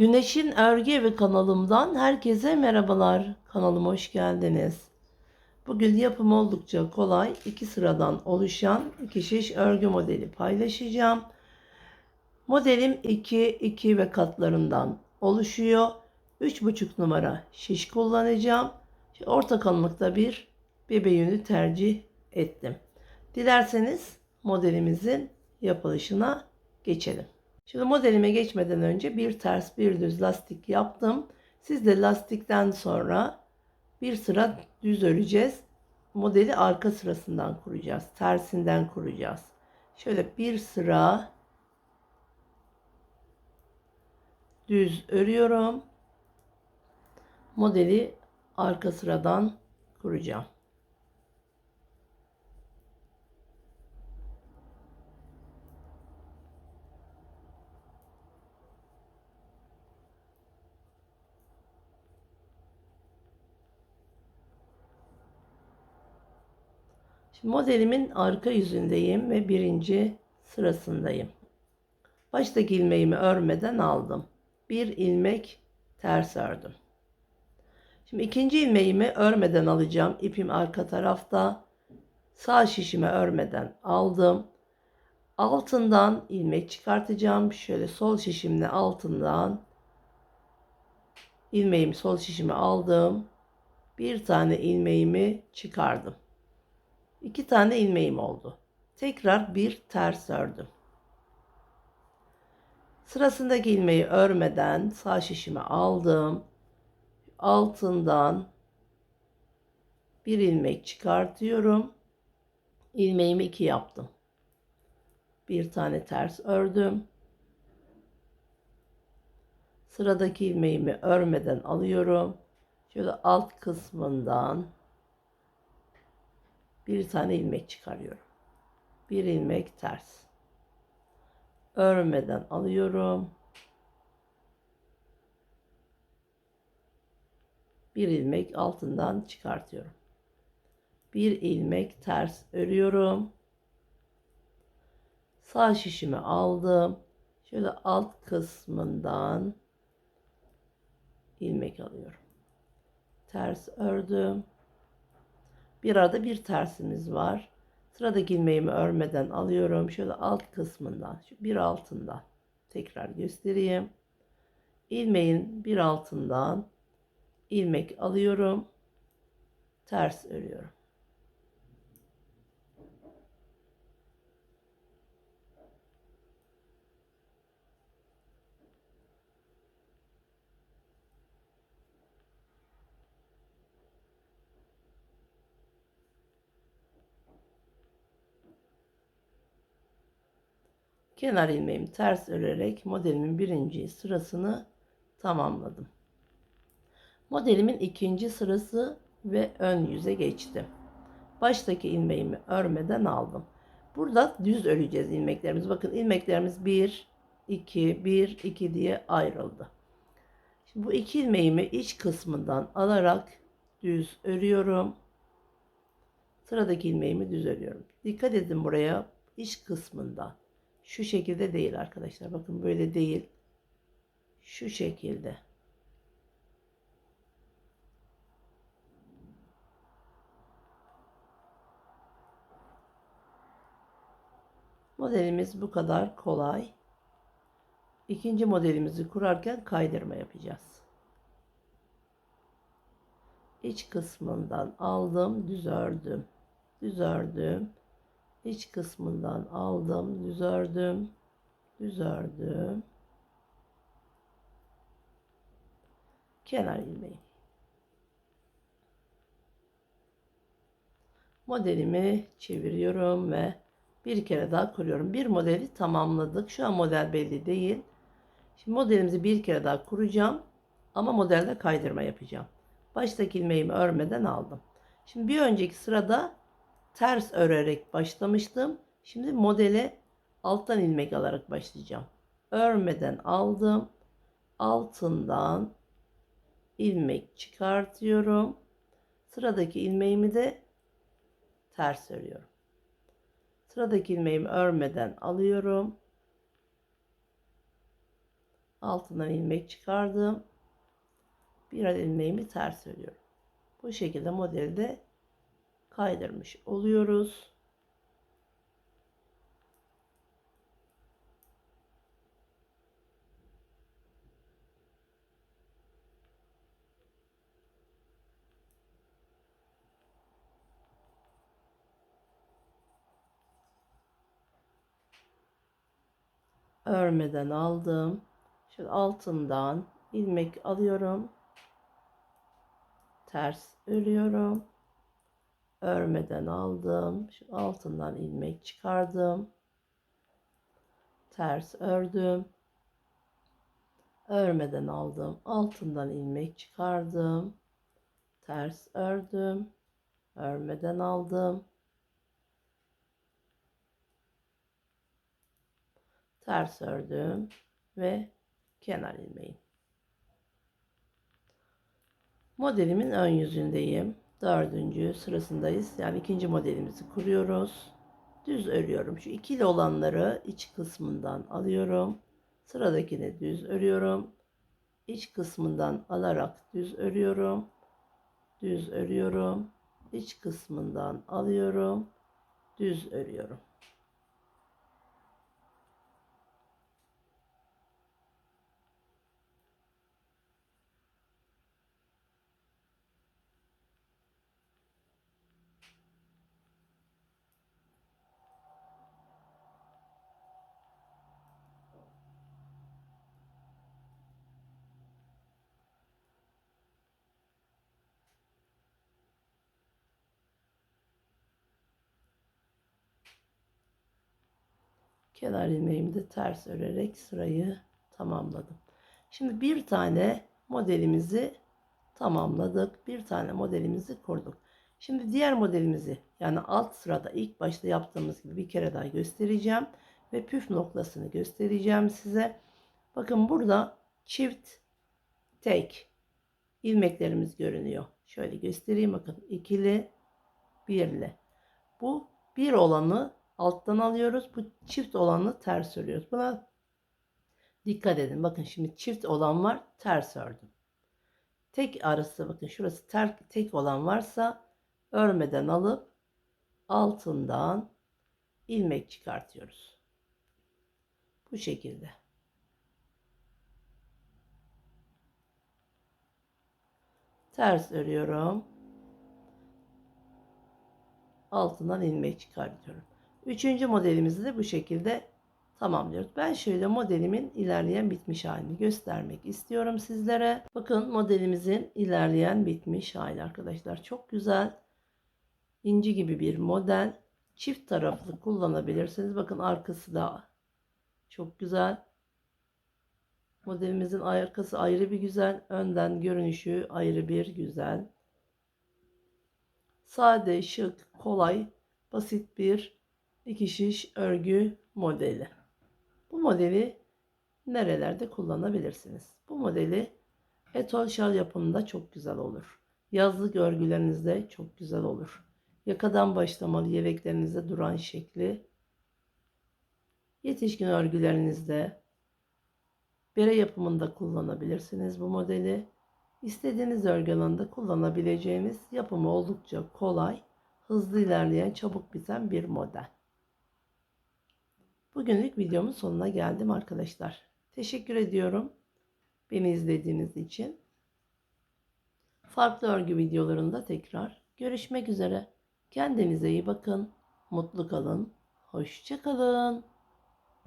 Güneşin Örgü Evi kanalımdan herkese merhabalar. Kanalıma hoş geldiniz. Bugün yapımı oldukça kolay iki sıradan oluşan iki şiş örgü modeli paylaşacağım. Modelim 2, 2 ve katlarından oluşuyor. 3,5 numara şiş kullanacağım. Orta kalınlıkta bir bebe yünü tercih ettim. Dilerseniz modelimizin yapılışına geçelim. Şimdi modelime geçmeden önce bir ters bir düz lastik yaptım. Siz de lastikten sonra bir sıra düz öreceğiz. Modeli arka sırasından kuracağız. Tersinden kuracağız. Şöyle bir sıra düz örüyorum. Modeli arka sıradan kuracağım. Şimdi modelimin arka yüzündeyim ve birinci sırasındayım. Baştaki ilmeğimi örmeden aldım. Bir ilmek ters ördüm. Şimdi ikinci ilmeğimi örmeden alacağım. İpim arka tarafta. Sağ şişimi örmeden aldım. Altından ilmek çıkartacağım. Şöyle sol şişimle altından ilmeğimi sol şişimi aldım. Bir tane ilmeğimi çıkardım. İki tane ilmeğim oldu. Tekrar bir ters ördüm. Sırasındaki ilmeği örmeden sağ şişimi aldım. Altından bir ilmek çıkartıyorum. İlmeğimi iki yaptım. Bir tane ters ördüm. Sıradaki ilmeğimi örmeden alıyorum. Şöyle alt kısmından bir tane ilmek çıkarıyorum. Bir ilmek ters. Örmeden alıyorum. Bir ilmek altından çıkartıyorum. Bir ilmek ters örüyorum. Sağ şişimi aldım. Şöyle alt kısmından ilmek alıyorum. Ters ördüm. Bir arada bir tersimiz var. Sıradaki ilmeğimi örmeden alıyorum. Şöyle alt kısmından, şu bir altından tekrar göstereyim. İlmeğin bir altından ilmek alıyorum. Ters örüyorum. Kenar ilmeğimi ters örerek modelimin birinci sırasını tamamladım. Modelimin ikinci sırası ve ön yüze geçtim. Baştaki ilmeğimi örmeden aldım. Burada düz öreceğiz ilmeklerimiz. Bakın ilmeklerimiz 1, 2, 1, 2 diye ayrıldı. Şimdi bu iki ilmeğimi iç kısmından alarak düz örüyorum. Sıradaki ilmeğimi düz örüyorum. Dikkat edin buraya iç kısmından. Şu şekilde değil arkadaşlar. Bakın böyle değil. Şu şekilde. Modelimiz bu kadar kolay. İkinci modelimizi kurarken kaydırma yapacağız. İç kısmından aldım, düz ördüm. Düz ördüm iç kısmından aldım, düz ördüm, düz ördüm. Kenar ilmeği. Modelimi çeviriyorum ve bir kere daha kuruyorum. Bir modeli tamamladık. Şu an model belli değil. Şimdi modelimizi bir kere daha kuracağım. Ama modelde kaydırma yapacağım. Baştaki ilmeğimi örmeden aldım. Şimdi bir önceki sırada ters örerek başlamıştım. Şimdi modele alttan ilmek alarak başlayacağım. Örmeden aldım. Altından ilmek çıkartıyorum. Sıradaki ilmeğimi de ters örüyorum. Sıradaki ilmeğimi örmeden alıyorum. Altından ilmek çıkardım. Bir ilmeğimi ters örüyorum. Bu şekilde modeli de kaydırmış oluyoruz. örmeden aldım. Şöyle altından ilmek alıyorum. Ters örüyorum. Örmeden aldım. Şu altından ilmek çıkardım. Ters ördüm. Örmeden aldım. Altından ilmek çıkardım. Ters ördüm. Örmeden aldım. ters ördüm ve kenar ilmeğim. Modelimin ön yüzündeyim. Dördüncü sırasındayız. Yani ikinci modelimizi kuruyoruz. Düz örüyorum. Şu ikili olanları iç kısmından alıyorum. Sıradakini düz örüyorum. İç kısmından alarak düz örüyorum. Düz örüyorum. İç kısmından alıyorum. Düz örüyorum. Kenar ilmeğimi de ters örerek sırayı tamamladım. Şimdi bir tane modelimizi tamamladık. Bir tane modelimizi kurduk. Şimdi diğer modelimizi yani alt sırada ilk başta yaptığımız gibi bir kere daha göstereceğim. Ve püf noktasını göstereceğim size. Bakın burada çift tek ilmeklerimiz görünüyor. Şöyle göstereyim bakın ikili birli. Bu bir olanı alttan alıyoruz. Bu çift olanı ters örüyoruz. Buna dikkat edin. Bakın şimdi çift olan var ters ördüm. Tek arası bakın şurası ter, tek olan varsa örmeden alıp altından ilmek çıkartıyoruz. Bu şekilde. Ters örüyorum. Altından ilmek çıkartıyorum. Üçüncü modelimizi de bu şekilde tamamlıyoruz. Ben şöyle modelimin ilerleyen bitmiş halini göstermek istiyorum sizlere. Bakın modelimizin ilerleyen bitmiş hali arkadaşlar. Çok güzel. inci gibi bir model. Çift taraflı kullanabilirsiniz. Bakın arkası da çok güzel. Modelimizin arkası ayrı bir güzel. Önden görünüşü ayrı bir güzel. Sade, şık, kolay, basit bir dikiş örgü modeli. Bu modeli nerelerde kullanabilirsiniz? Bu modeli etol şal yapımında çok güzel olur. Yazlık örgülerinizde çok güzel olur. Yakadan başlamalı yeleklerinizde duran şekli yetişkin örgülerinizde bere yapımında kullanabilirsiniz bu modeli. İstediğiniz örgü alanında kullanabileceğiniz yapımı oldukça kolay, hızlı ilerleyen, çabuk biten bir model. Bugünlük videomun sonuna geldim arkadaşlar. Teşekkür ediyorum beni izlediğiniz için. Farklı örgü videolarında tekrar görüşmek üzere. Kendinize iyi bakın. Mutlu kalın. Hoşça kalın.